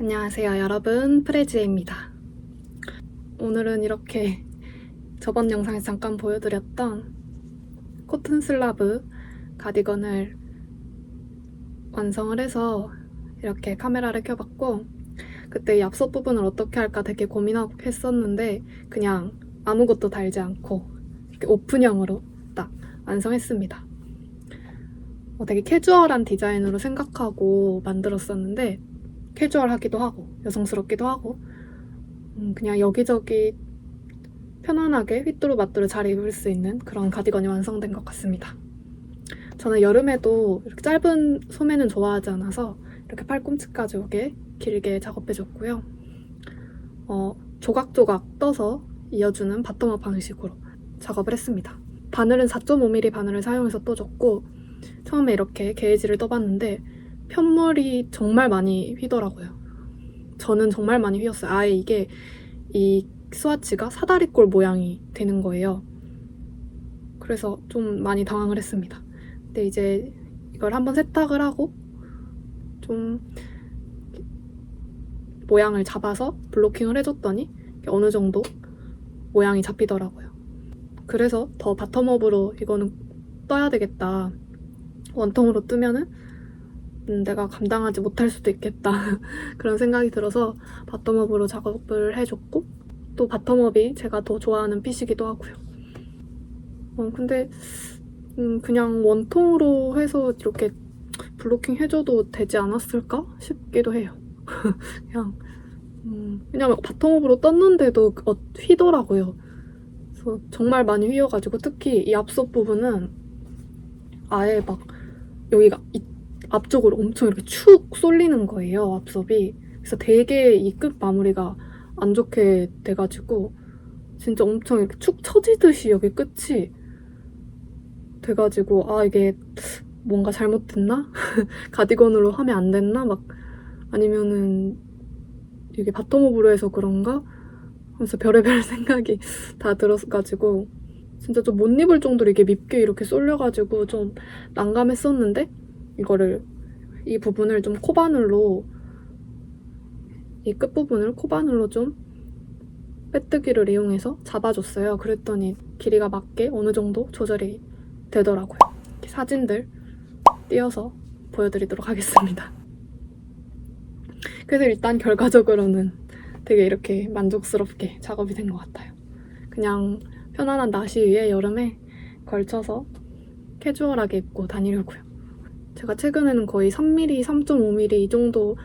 안녕하세요, 여러분. 프레지입니다. 오늘은 이렇게 저번 영상에서 잠깐 보여드렸던 코튼 슬라브 가디건을 완성을 해서 이렇게 카메라를 켜봤고 그때 이 앞서 부분을 어떻게 할까 되게 고민하고 했었는데 그냥 아무것도 달지 않고 오픈형으로 딱 완성했습니다. 어, 되게 캐주얼한 디자인으로 생각하고 만들었었는데 캐주얼하기도 하고 여성스럽기도 하고 음, 그냥 여기저기 편안하게 휘뚜루마뚜루 잘 입을 수 있는 그런 가디건이 완성된 것 같습니다. 저는 여름에도 이렇게 짧은 소매는 좋아하지 않아서 이렇게 팔꿈치까지 오게 길게 작업해줬고요. 어, 조각조각 떠서 이어주는 바텀업 방식으로 작업을 했습니다. 바늘은 4.5mm 바늘을 사용해서 떠줬고 처음에 이렇게 게이지를 떠봤는데 편물이 정말 많이 휘더라고요. 저는 정말 많이 휘었어요. 아예 이게 이 스와치가 사다리꼴 모양이 되는 거예요. 그래서 좀 많이 당황을 했습니다. 근데 이제 이걸 한번 세탁을 하고 좀 모양을 잡아서 블로킹을 해줬더니 어느 정도 모양이 잡히더라고요. 그래서 더 바텀업으로 이거는 떠야 되겠다. 원통으로 뜨면은 음, 내가 감당하지 못할 수도 있겠다. 그런 생각이 들어서 바텀업으로 작업을 해줬고 또 바텀업이 제가 더 좋아하는 핏이기도 하고요. 어, 근데 음, 그냥 원통으로 해서 이렇게 블로킹 해줘도 되지 않았을까 싶기도 해요. 그냥 음, 왜냐면 바텀업으로 떴는데도 어, 휘더라고요. 그래서 정말 많이 휘어가지고 특히 이 앞쪽 부분은 아예 막 여기가 이 앞쪽으로 엄청 이렇게 축 쏠리는 거예요 앞섭이. 그래서 되게 이 끝 마무리가 안 좋게 돼가지고 진짜 엄청 이렇게 축 처지듯이 여기 끝이 돼가지고 아 이게 뭔가 잘못 됐나? 가디건으로 하면 안 됐나? 막 아니면은 이게 바텀업으로 해서 그런가? 하면서 별의별 생각이 다 들어가지고 진짜 좀 못 입을 정도로 이게 밉게 이렇게 쏠려가지고 좀 난감했었는데 이거를 이 부분을 좀 코바늘로 이 끝부분을 코바늘로 좀 빼뜨기를 이용해서 잡아줬어요. 그랬더니 길이가 맞게 어느 정도 조절이 되더라고요. 사진들 띄어서 보여드리도록 하겠습니다. 그래서 일단 결과적으로는 되게 이렇게 만족스럽게 작업이 된 것 같아요. 그냥 편안한 나시 위에 여름에 걸쳐서 캐주얼하게 입고 다니려고요. 제가 최근에는 거의 3mm, 3.5mm 이 정도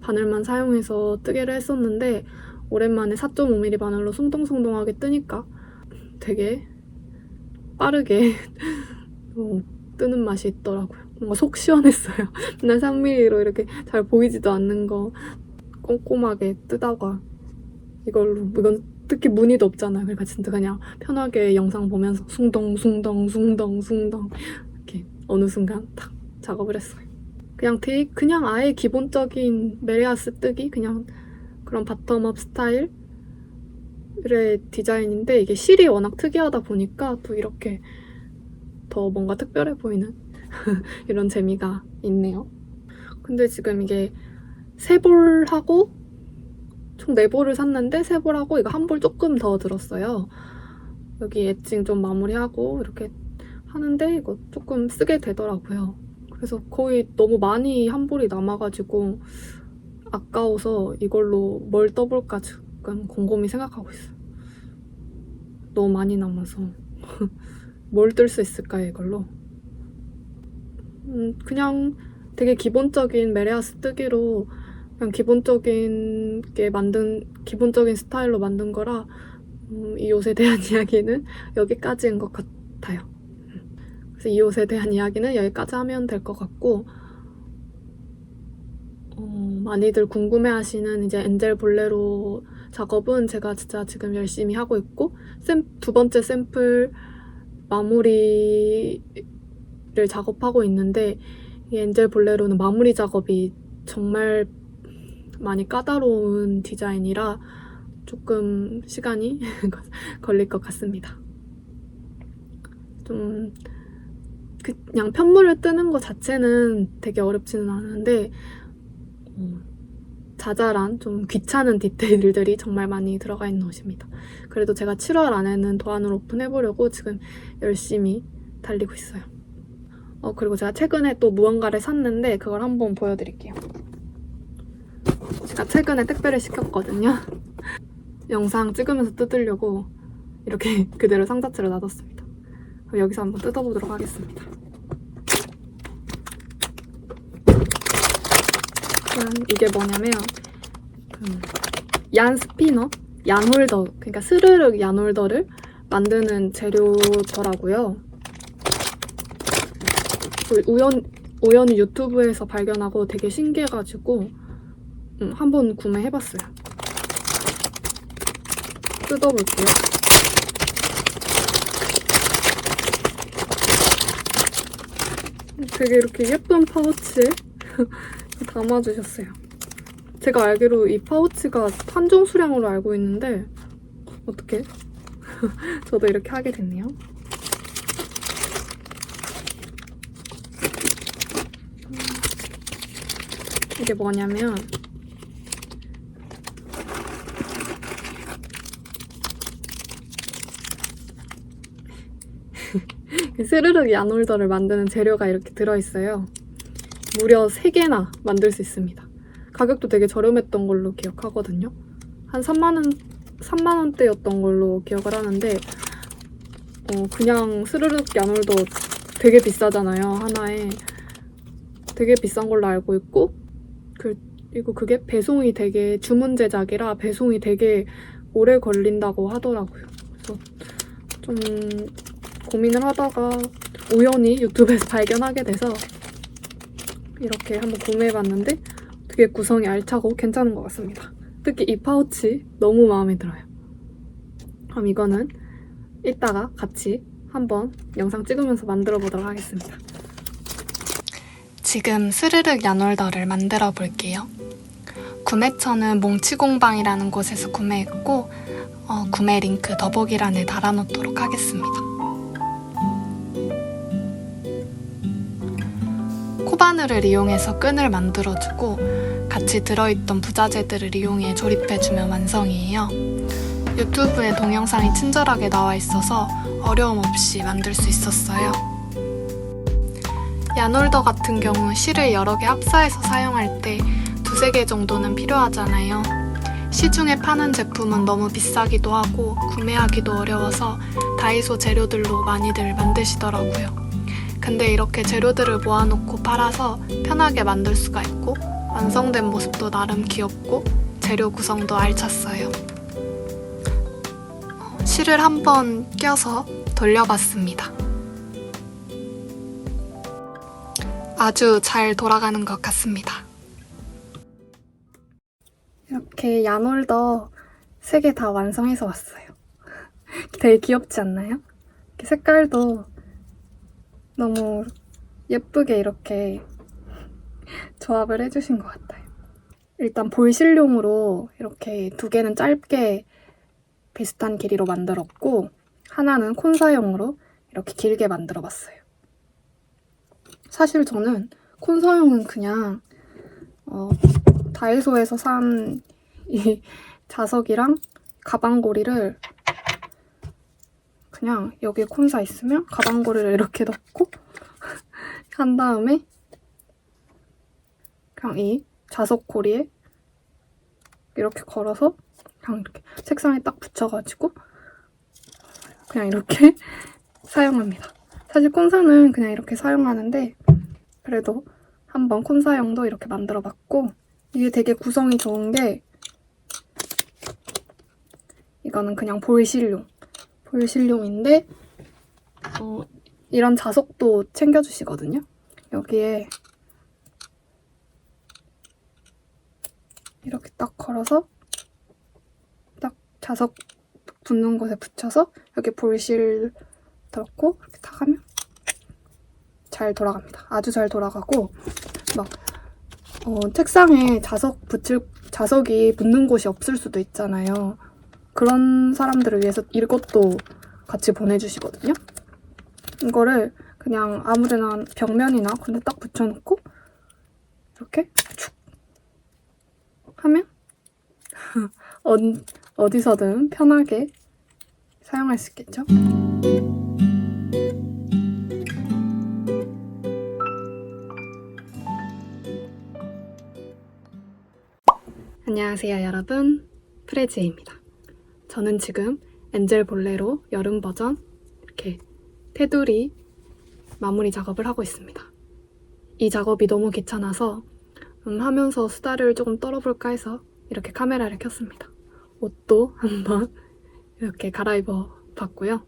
바늘만 사용해서 뜨개를 했었는데 오랜만에 4.5mm 바늘로 숭덩숭덩하게 뜨니까 되게 빠르게 어, 뜨는 맛이 있더라고요. 뭔가 속 시원했어요. 맨날 3mm로 이렇게 잘 보이지도 않는 거 꼼꼼하게 뜨다가 이걸로 이건 특히 무늬도 없잖아요. 그러니까 진짜 그냥 편하게 영상 보면서 숭덩 숭덩 숭덩 숭덩 이렇게 어느 순간 탁 작업을 했어요. 그냥 되게 그냥 아예 기본적인 메리아스 뜨기 그냥 그런 바텀업 스타일의 디자인인데 이게 실이 워낙 특이하다 보니까 또 이렇게 더 뭔가 특별해 보이는 이런 재미가 있네요. 근데 지금 이게 세 볼하고 총 네 볼을 샀는데 세 볼하고 이거 한 볼 조금 더 들었어요. 여기 엣징 좀 마무리하고 이렇게 하는데 이거 조금 쓰게 되더라고요. 그래서 거의 너무 많이 한 볼이 남아가지고 아까워서 이걸로 뭘 떠볼까 지금 곰곰이 생각하고 있어요. 너무 많이 남아서 뭘 뜰 수 있을까요 이걸로? 음, 그냥 되게 기본적인 메리아스 뜨기로 그냥 기본적인 게 만든 기본적인 스타일로 만든 거라 음, 이 옷에 대한 이야기는 여기까지인 것 같아요. 그래서 이 옷에 대한 이야기는 여기까지 하면 될 것 같고 어, 많이들 궁금해하시는 이제 엔젤 볼레로 작업은 제가 진짜 지금 열심히 하고 있고 샘, 두 번째 샘플 마무리를 작업하고 있는데 이 엔젤 볼레로는 마무리 작업이 정말 많이 까다로운 디자인이라 조금 시간이 걸릴 것 같습니다. 좀 그냥 편물을 뜨는 것 자체는 되게 어렵지는 않은데 어, 자잘한 좀 귀찮은 디테일들이 정말 많이 들어가 있는 옷입니다. 그래도 제가 7월 안에는 도안을 오픈해보려고 지금 열심히 달리고 있어요. 어, 그리고 제가 최근에 또 무언가를 샀는데 그걸 한번 보여드릴게요. 제가 최근에 택배를 시켰거든요. 영상 찍으면서 뜯으려고 이렇게 그대로 상자채로 놔뒀습니다. 여기서 한번 뜯어보도록 하겠습니다. 짠, 이게 뭐냐면 음, 얀 스피너, 얀 홀더, 그러니까 스르륵 얀 홀더를 만드는 재료더라고요. 그 우연 우연히 유튜브에서 발견하고 되게 신기해가지고 음, 한번 구매해봤어요. 뜯어볼게요. 되게 이렇게 예쁜 파우치에 담아주셨어요. 제가 알기로 이 파우치가 한정 수량으로 알고 있는데 어떻게? 저도 이렇게 하게 됐네요. 이게 뭐냐면 스르륵 야놀더를 만드는 재료가 이렇게 들어있어요. 무려 3개나 만들 수 있습니다. 가격도 되게 저렴했던 걸로 기억하거든요. 한 3만원, 3만원대였던 걸로 기억을 하는데, 어, 그냥 스르륵 야놀더 되게 비싸잖아요, 하나에. 되게 비싼 걸로 알고 있고, 그리고 그게 배송이 되게 주문 제작이라 배송이 되게 오래 걸린다고 하더라고요. 그래서 좀 고민을 하다가 우연히 유튜브에서 발견하게 돼서 이렇게 한번 구매해봤는데 되게 구성이 알차고 괜찮은 것 같습니다. 특히 이 파우치 너무 마음에 들어요. 그럼 이거는 이따가 같이 한번 영상 찍으면서 만들어 보도록 하겠습니다. 지금 스르륵 야놀더를 만들어 볼게요. 구매처는 몽치공방이라는 곳에서 구매했고 어, 구매 링크 더보기란에 달아놓도록 하겠습니다. 코바늘을 이용해서 끈을 만들어주고 같이 들어있던 부자재들을 이용해 조립해주면 완성이에요. 유튜브에 동영상이 친절하게 나와 있어서 어려움 없이 만들 수 있었어요. 야놀더 같은 경우 실을 여러 개 합사해서 사용할 때 두세 개 정도는 필요하잖아요. 시중에 파는 제품은 너무 비싸기도 하고 구매하기도 어려워서 다이소 재료들로 많이들 만드시더라고요. 근데 이렇게 재료들을 모아놓고 팔아서 편하게 만들 수가 있고 완성된 모습도 나름 귀엽고 재료 구성도 알찼어요. 어, 실을 한번 껴서 돌려봤습니다. 아주 잘 돌아가는 것 같습니다. 이렇게 야놀더 3개 다 완성해서 왔어요. 되게 귀엽지 않나요? 색깔도 너무 예쁘게 이렇게 조합을 해주신 것 같아요. 일단 볼실용으로 이렇게 두 개는 짧게 비슷한 길이로 만들었고 하나는 콘사용으로 이렇게 길게 만들어 봤어요. 사실 저는 콘사용은 그냥 어, 다이소에서 산 이 자석이랑 가방고리를 그냥 여기에 콘사 있으면 가방고리를 이렇게 넣고 한 다음에 그냥 이 자석 고리에 이렇게 걸어서 그냥 이렇게 책상에 딱 붙여가지고 그냥 이렇게 사용합니다. 사실 콘사는 그냥 이렇게 사용하는데 그래도 한번 콘사용도 이렇게 만들어봤고 이게 되게 구성이 좋은 게 이거는 그냥 볼실용 볼실용인데 어, 이런 자석도 챙겨주시거든요. 여기에 이렇게 딱 걸어서 딱 자석 붙는 곳에 붙여서 여기 볼실 넣고 이렇게 탁 하면 잘 돌아갑니다. 아주 잘 돌아가고 막 어, 책상에 자석 붙일 자석이 붙는 곳이 없을 수도 있잖아요. 그런 사람들을 위해서 이것도 같이 보내주시거든요. 이거를 그냥 아무데나 벽면이나 근데 딱 붙여놓고 이렇게 축 하면 어, 어디서든 편하게 사용할 수 있겠죠? 안녕하세요 여러분 프레지입니다 저는 지금 엔젤 볼레로 여름 버전 이렇게 테두리 마무리 작업을 하고 있습니다. 이 작업이 너무 귀찮아서 음, 하면서 수다를 조금 떨어볼까 해서 이렇게 카메라를 켰습니다. 옷도 한번 이렇게 갈아입어 봤고요.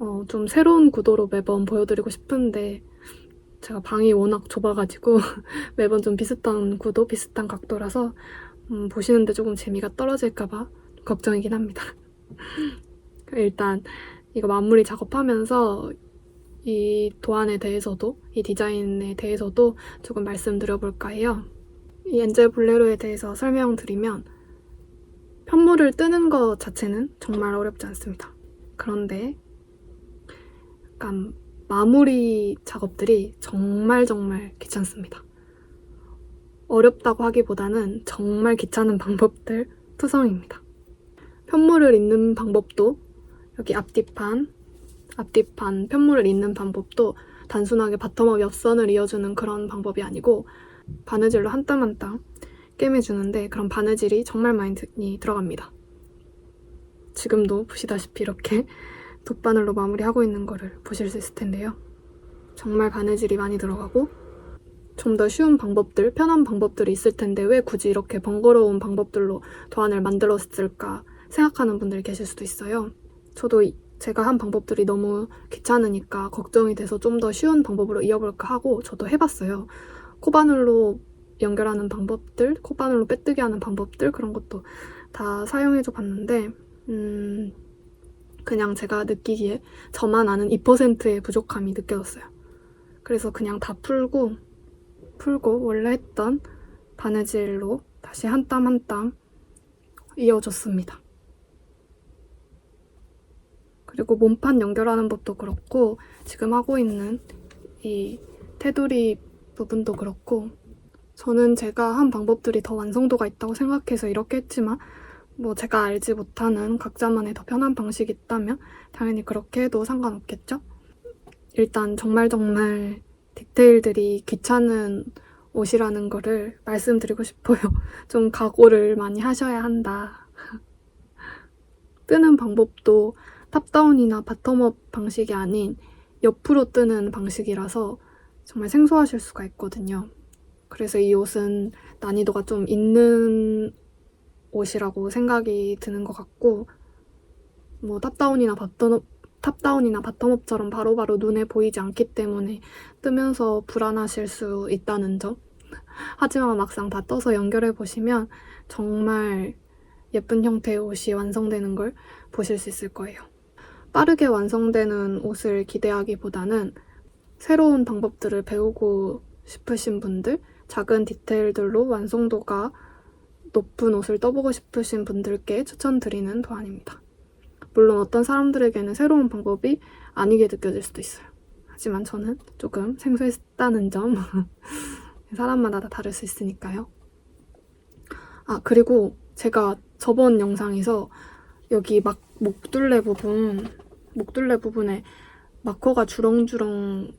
어, 좀 새로운 구도로 매번 보여드리고 싶은데 제가 방이 워낙 좁아가지고 매번 좀 비슷한 구도, 비슷한 각도라서 음, 보시는데 조금 재미가 떨어질까봐 걱정이긴 합니다. 일단 이거 마무리 작업하면서 이 도안에 대해서도 이 디자인에 대해서도 조금 말씀드려볼까 해요. 이 엔젤 볼레로에 대해서 설명드리면 편물을 뜨는 것 자체는 정말 어렵지 않습니다. 그런데 약간 마무리 작업들이 정말 정말 귀찮습니다. 어렵다고 하기보다는 정말 귀찮은 방법들 투성입니다. 편물을 잇는 방법도 여기 앞뒤판, 앞뒤판 편물을 잇는 방법도 단순하게 바텀업 옆선을 이어주는 그런 방법이 아니고 바느질로 한 땀 한 땀 꿰매주는데 그런 바느질이 정말 많이 들어갑니다. 지금도 보시다시피 이렇게 돗바늘로 마무리하고 있는 거를 보실 수 있을 텐데요. 정말 바느질이 많이 들어가고 좀 더 쉬운 방법들, 편한 방법들이 있을 텐데 왜 굳이 이렇게 번거로운 방법들로 도안을 만들었을까 생각하는 분들이 계실 수도 있어요. 저도 제가 한 방법들이 너무 귀찮으니까 걱정이 돼서 좀 더 쉬운 방법으로 이어볼까 하고 저도 해봤어요. 코바늘로 연결하는 방법들, 코바늘로 빼뜨기 하는 방법들 그런 것도 다 사용해줘 봤는데 음... 그냥 제가 느끼기에 저만 아는 2%의 부족함이 느껴졌어요. 그래서 그냥 다 풀고 풀고 원래 했던 바느질로 다시 한 땀 한 땀 이어줬습니다. 그리고 몸판 연결하는 법도 그렇고 지금 하고 있는 이 테두리 부분도 그렇고 저는 제가 한 방법들이 더 완성도가 있다고 생각해서 이렇게 했지만 뭐 제가 알지 못하는 각자만의 더 편한 방식이 있다면 당연히 그렇게 해도 상관없겠죠? 일단 정말 정말 디테일들이 귀찮은 옷이라는 거를 말씀드리고 싶어요. 좀 각오를 많이 하셔야 한다. 뜨는 방법도 탑다운이나 바텀업 방식이 아닌 옆으로 뜨는 방식이라서 정말 생소하실 수가 있거든요. 그래서 이 옷은 난이도가 좀 있는 옷이라고 생각이 드는 것 같고 뭐 탑다운이나 바텀업 탑다운이나 바텀업처럼 바로바로 눈에 보이지 않기 때문에 뜨면서 불안하실 수 있다는 점 하지만 막상 다 떠서 연결해 보시면 정말 예쁜 형태의 옷이 완성되는 걸 보실 수 있을 거예요. 빠르게 완성되는 옷을 기대하기보다는 새로운 방법들을 배우고 싶으신 분들, 작은 디테일들로 완성도가 높은 옷을 떠보고 싶으신 분들께 추천드리는 도안입니다. 물론 어떤 사람들에게는 새로운 방법이 아니게 느껴질 수도 있어요. 하지만 저는 조금 생소했다는 점 사람마다 다 다를 수 있으니까요. 아 그리고 제가 저번 영상에서 여기 막 목둘레 부분 목둘레 부분에 마커가 주렁주렁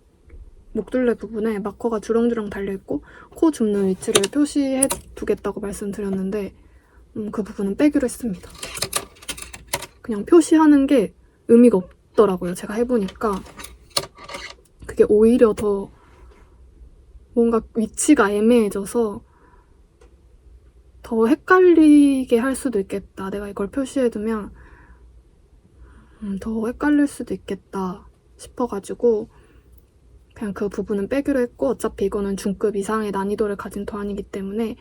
목둘레 부분에 마커가 주렁주렁 달려있고 코 줍는 위치를 표시해 두겠다고 말씀드렸는데 음, 그 부분은 빼기로 했습니다. 그냥 표시하는 게 의미가 없더라고요. 제가 해보니까 그게 오히려 더 뭔가 위치가 애매해져서 더 헷갈리게 할 수도 있겠다. 내가 이걸 표시해두면 음, 더 헷갈릴 수도 있겠다 싶어가지고 그냥 그 부분은 빼기로 했고 어차피 이거는 중급 이상의 난이도를 가진 도안이기 때문에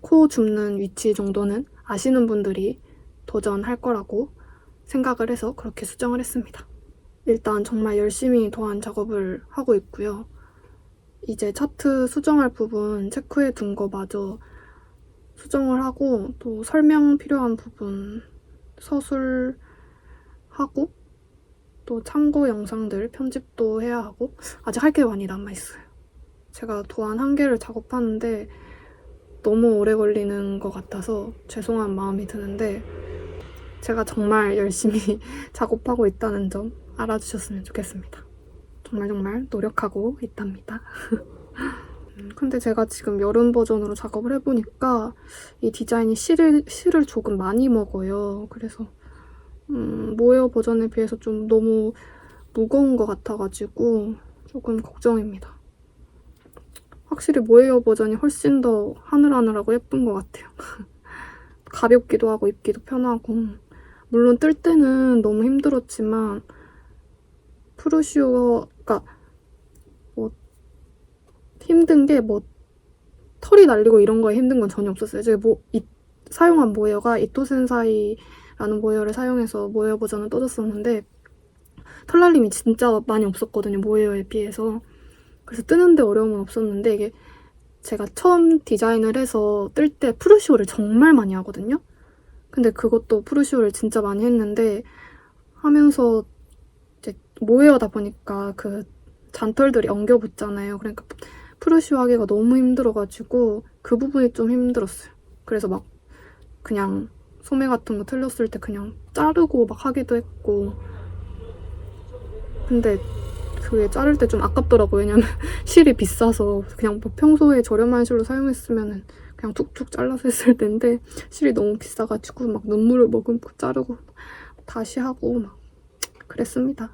코 줍는 위치 정도는 아시는 분들이 도전할 거라고 생각을 해서 그렇게 수정을 했습니다. 일단 정말 열심히 도안 작업을 하고 있고요. 이제 차트 수정할 부분 체크해 둔 거 마저 수정을 하고 또 설명 필요한 부분 서술 하고 또 참고 영상들 편집도 해야 하고 아직 할 게 많이 남아있어요. 제가 도안 한 개를 작업하는데 너무 오래 걸리는 것 같아서 죄송한 마음이 드는데 제가 정말 열심히 작업하고 있다는 점 알아주셨으면 좋겠습니다. 정말 정말 노력하고 있답니다. 음, 근데 제가 지금 여름 버전으로 작업을 해보니까 이 디자인이 실을, 실을 조금 많이 먹어요. 그래서 음, 모헤어 버전에 비해서 좀 너무 무거운 것 같아가지고 조금 걱정입니다. 확실히 모헤어 버전이 훨씬 더 하늘하늘하고 예쁜 것 같아요. 가볍기도 하고 입기도 편하고 물론 뜰 때는 너무 힘들었지만 프루시오가 뭐 힘든 게 뭐 털이 날리고 이런 거에 힘든 건 전혀 없었어요. 제가 뭐 이, 사용한 모헤어가 이토센사이 라는 모헤어를 사용해서 모헤어 버전을 떠줬었는데 털 날림이 진짜 많이 없었거든요. 모헤어에 비해서. 그래서 뜨는데 어려움은 없었는데 이게 제가 처음 디자인을 해서 뜰때 프루시오를 정말 많이 하거든요. 근데 그것도 프루시오를 진짜 많이 했는데 하면서 이제 모헤어다 보니까 그 잔털들이 엉겨 붙잖아요. 그러니까 프루시오 하기가 너무 힘들어가지고 그 부분이 좀 힘들었어요. 그래서 막 그냥 소매 같은 거 틀렸을 때 그냥 자르고 막 하기도 했고 근데 그게 자를 때 좀 아깝더라고요. 왜냐면 실이 비싸서 그냥 뭐 평소에 저렴한 실로 사용했으면은 그냥 툭툭 잘라서 했을 텐데 실이 너무 비싸가지고 막 눈물을 머금고 자르고 다시 하고 막 그랬습니다.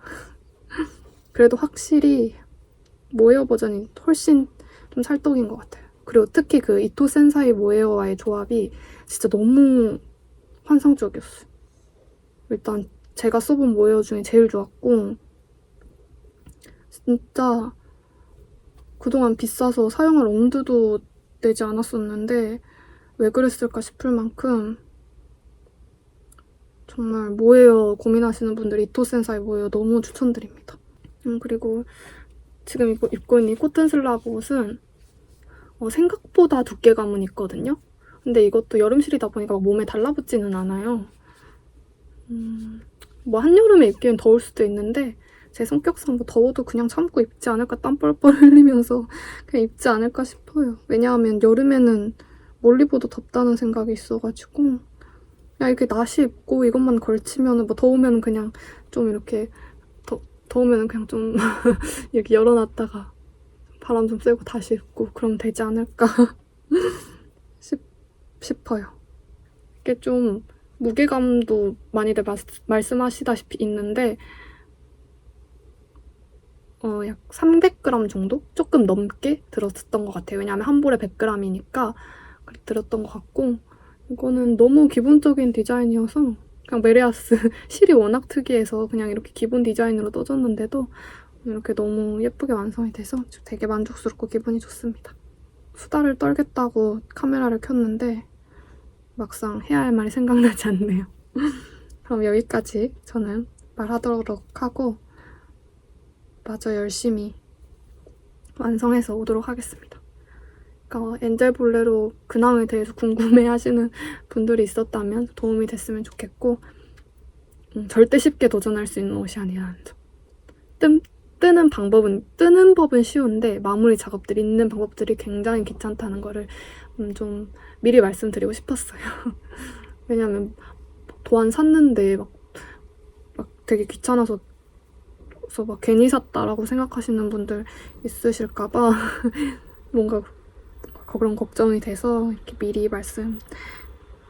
그래도 확실히 모헤어 버전이 훨씬 좀 찰떡인 것 같아요. 그리고 특히 그 이토 센사이 모헤어와의 조합이 진짜 너무 환상적이었어요. 일단 제가 써본 모헤어 중에 제일 좋았고 진짜 그동안 비싸서 사용할 엄두도 내지 않았었는데 왜 그랬을까 싶을 만큼 정말 모헤어 고민하시는 분들 이토 센사이 모헤어 너무 추천드립니다. 음, 그리고 지금 입고, 입고 있는 이 코튼 슬라브 옷은 어, 생각보다 두께감은 있거든요. 근데 이것도 여름실이다 보니까 막 몸에 달라붙지는 않아요. 음, 뭐 한여름에 입기엔 더울 수도 있는데 제 성격상 뭐 더워도 그냥 참고 입지 않을까 땀 뻘뻘 흘리면서 그냥 입지 않을까 싶어요. 왜냐하면 여름에는 뭘 입어도 덥다는 생각이 있어가지고 그냥 이렇게 나시 입고 이것만 걸치면 뭐 더우면 그냥 좀 이렇게 더, 더우면 그냥 좀 이렇게 열어놨다가 바람 좀 쐬고 다시 입고 그럼 되지 않을까 싶, 싶어요. 이게 좀 무게감도 많이들 마, 말씀하시다시피 있는데 어, 약 300g 정도? 조금 넘게 들었던 것 같아요. 왜냐하면 한 볼에 100g이니까 들었던 것 같고 이거는 너무 기본적인 디자인이어서 그냥 메리아스 실이 워낙 특이해서 그냥 이렇게 기본 디자인으로 떠졌는데도 이렇게 너무 예쁘게 완성이 돼서 되게 만족스럽고 기분이 좋습니다. 수다를 떨겠다고 카메라를 켰는데 막상 해야 할 말이 생각나지 않네요. 그럼 여기까지 저는 말하도록 하고 마저 열심히 완성해서 오도록 하겠습니다. 그러니까 엔젤 볼레로 근황에 대해서 궁금해 하시는 분들이 있었다면 도움이 됐으면 좋겠고 음, 절대 쉽게 도전할 수 있는 옷이 아니라는 점. 뜸, 뜨는 방법은 뜨는 법은 쉬운데 마무리 작업들이 있는 방법들이 굉장히 귀찮다는 거를 음, 좀 미리 말씀드리고 싶었어요. 왜냐면 도안 샀는데 막, 막 되게 귀찮아서 그래서 막 괜히 샀다라고 생각하시는 분들 있으실까봐 뭔가 그런 걱정이 돼서 이렇게 미리 말씀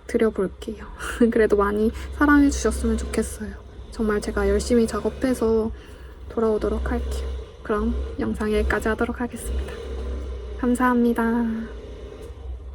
드려볼게요. 그래도 많이 사랑해 주셨으면 좋겠어요. 정말 제가 열심히 작업해서 돌아오도록 할게요. 그럼 영상 여기까지 하도록 하겠습니다. 감사합니다.